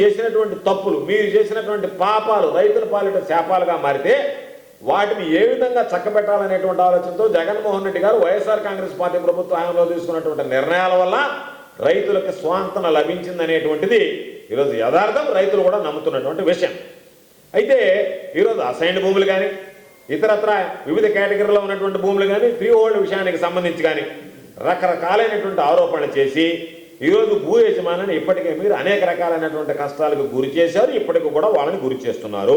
చేసినటువంటి తప్పులు మీరు చేసినటువంటి పాపాలు రైతుల పాలిట శాపాలుగా మారితే వాటిని ఏ విధంగా చక్కబెట్టాలనేటువంటి ఆలోచనతో జగన్మోహన్ రెడ్డి గారు వైఎస్ఆర్ కాంగ్రెస్ పార్టీ ప్రభుత్వ హయాంలో తీసుకున్నటువంటి నిర్ణయాల వల్ల రైతులకు స్వాంతన లభించిందనేటువంటిది ఈరోజు యథార్థం రైతులు కూడా నమ్ముతున్నటువంటి విషయం. అయితే ఈరోజు అసైన్డ్ భూములు కానీ ఇతరత్ర వివిధ కేటగిరీలో ఉన్నటువంటి భూములు కానీ ఫ్రీ హోల్డ్ విషయానికి సంబంధించి కానీ రకరకాలైనటువంటి ఆరోపణలు చేసి ఈరోజు భూ యజమానిని ఇప్పటికే మీరు అనేక రకాలైనటువంటి కష్టాలకు గురి చేశారు ఇప్పటికి కూడా వాళ్ళని గురి చేస్తున్నారు.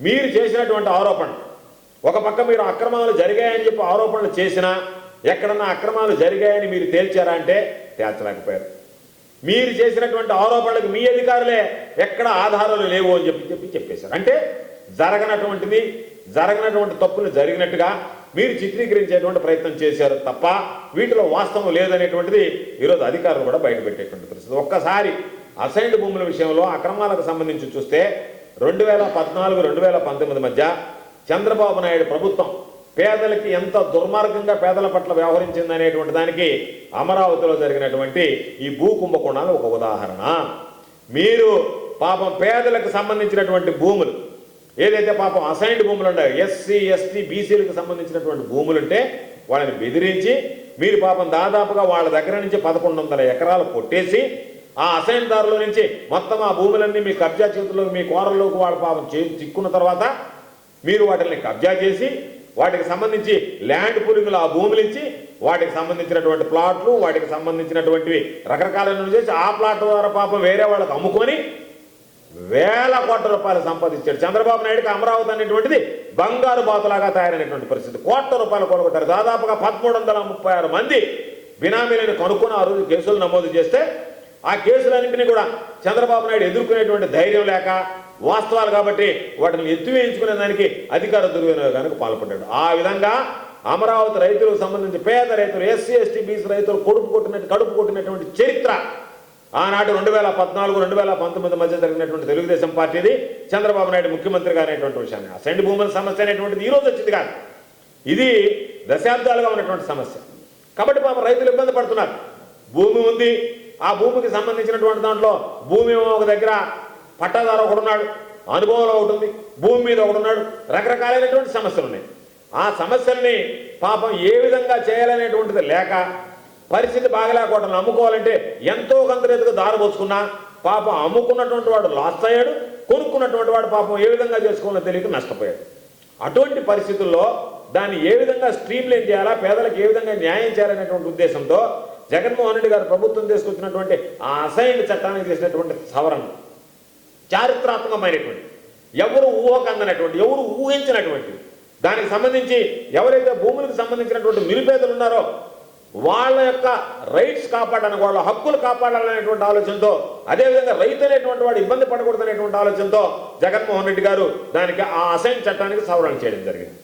మీరు చేసినటువంటి ఆరోపణ ఒక పక్క మీరు అక్రమాలు జరిగాయని చెప్పి ఆరోపణలు చేసినా ఎక్కడన్నా అక్రమాలు జరిగాయని మీరు తేల్చారా అంటే తేల్చలేకపోయారు. మీరు చేసినటువంటి ఆరోపణలకు మీ అధికారులే ఎక్కడ ఆధారాలు లేవు అని చెప్పి చెప్పి చెప్పేశారు. అంటే జరగనటువంటిది జరగనటువంటి తప్పులు జరిగినట్టుగా మీరు చిత్రీకరించేటువంటి ప్రయత్నం చేశారు తప్ప వీటిలో వాస్తవం లేదనేటువంటిది ఈరోజు అధికారులు కూడా బయటపెట్టేటువంటి పరిస్థితి. ఒక్కసారి అసైన్డ్ భూముల విషయంలో అక్రమాలకు సంబంధించి చూస్తే రెండు వేల పద్నాలుగు రెండు వేల పంతొమ్మిది మధ్య చంద్రబాబు నాయుడు ప్రభుత్వం పేదలకి ఎంత దుర్మార్గంగా పేదల పట్ల వ్యవహరించిందనేటువంటి దానికి అమరావతిలో జరిగినటువంటి ఈ భూ కుంభకోణాలు ఒక ఉదాహరణ. మీరు పాపం పేదలకు సంబంధించినటువంటి భూములు ఏదైతే పాపం అసైన్డ్ భూములు ఉన్నాయో ఎస్సీ ఎస్టీ బీసీలకు సంబంధించినటువంటి భూములుంటే వాళ్ళని బెదిరించి మీరు పాపం దాదాపుగా వాళ్ళ దగ్గర నుంచి పదకొండు వందల ఎకరాలు కొట్టేసి ఆ అసైన్దారుల నుంచి మొత్తం ఆ భూములన్నీ మీ కబ్జా చేతుల్లోకి మీ కోరల్లోకి వాళ్ళ పాపం చే చిక్కున్న తర్వాత మీరు వాటిని కబ్జా చేసి వాటికి సంబంధించి ల్యాండ్ పూలింగ్లు ఆ భూములు ఇచ్చి వాటికి సంబంధించినటువంటి ప్లాట్లు వాటికి సంబంధించినటువంటివి రకరకాల చేసి ఆ ప్లాట్ ద్వారా పాపం వేరే వాళ్ళకి అమ్ముకొని వేల కోట్ల రూపాయలు సంపాదించాడు. చంద్రబాబు నాయుడుకి అమరావతి అనేటువంటిది బంగారు బాతులాగా తయారైనటువంటి పరిస్థితి. కోట్ల రూపాయలు కొనుగొట్టారు దాదాపుగా పదమూడు వందల ముప్పై ఆరు మంది బినామీలను కనుక్కుని ఆ రోజు కేసులు నమోదు చేస్తే ఆ కేసులన్నింటినీ కూడా చంద్రబాబు నాయుడు ఎదుర్కొనేటువంటి ధైర్యం లేక వాస్తవాలు కాబట్టి వాటిని ఎత్తువేయించుకునే దానికి అధికార దుర్వినియోగానికి పాల్పడ్డాడు. ఆ విధంగా అమరావతి రైతులకు సంబంధించి పేద రైతులు ఎస్సీ ఎస్టీ బీసీ రైతులు కొడుపు కొట్టినట్టు కడుపు కొట్టినటువంటి చరిత్ర ఆనాడు రెండు వేల పద్నాలుగు రెండు వేల పంతొమ్మిది మధ్య జరిగినటువంటి తెలుగుదేశం పార్టీది చంద్రబాబు నాయుడు ముఖ్యమంత్రిగా అనేటువంటి విషయాన్ని. అసెంట్ భూముల సమస్య అనేటువంటిది ఈరోజు వచ్చింది కాదు. ఇది దశాబ్దాలుగా ఉన్నటువంటి సమస్య. కాబట్టి పాపం రైతులు ఇబ్బంది పడుతున్నారు. భూమి ఉంది. ఆ భూమికి సంబంధించినటువంటి దాంట్లో భూమి ఒక దగ్గర పట్టాదారు ఒకడున్నాడు అనుభవంలో ఒకటి ఉంది. భూమి మీద ఒకడున్నాడు రకరకాలైనటువంటి సమస్యలు ఉన్నాయి. ఆ సమస్యల్ని పాపం ఏ విధంగా చేయాలనేటువంటిది లేక పరిస్థితి బాగలేకపోవడం అమ్ముకోవాలంటే ఎంతో కొంత రీతిగా దారిపోసుకున్నా పాపం అమ్ముకున్నటువంటి వాడు లాస్ అయ్యాడు కొనుక్కున్నటువంటి వాడు పాపం ఏ విధంగా చేసుకోవాలో తెలియక నష్టపోయాడు. అటువంటి పరిస్థితుల్లో దాన్ని ఏ విధంగా స్ట్రీమ్ లైన్ చేయాలా పేదలకు ఏ విధంగా న్యాయం చేయాలనేటువంటి ఉద్దేశంతో జగన్మోహన్ రెడ్డి గారు ప్రభుత్వం తీసుకొచ్చినటువంటి ఆ అసైన్డ్ చట్టానికి చేసినటువంటి సవరణ చారిత్రాత్మకమైనటువంటి ఎవరు ఊహకందనటువంటి ఎవరు ఊహించినటువంటి దానికి సంబంధించి ఎవరైతే భూములకు సంబంధించినటువంటి నిరుపేదలు ఉన్నారో వాళ్ళ యొక్క రైట్స్ కాపాడాలని వాళ్ళ హక్కులు కాపాడాలనేటువంటి ఆలోచనతో అదేవిధంగా రైతు అనేటువంటి వాడు ఇబ్బంది పడకూడదనేటువంటి ఆలోచనతో జగన్మోహన్ రెడ్డి గారు దానికి ఆ అసైన్ చట్టానికి సవరణ చేయడం జరిగింది.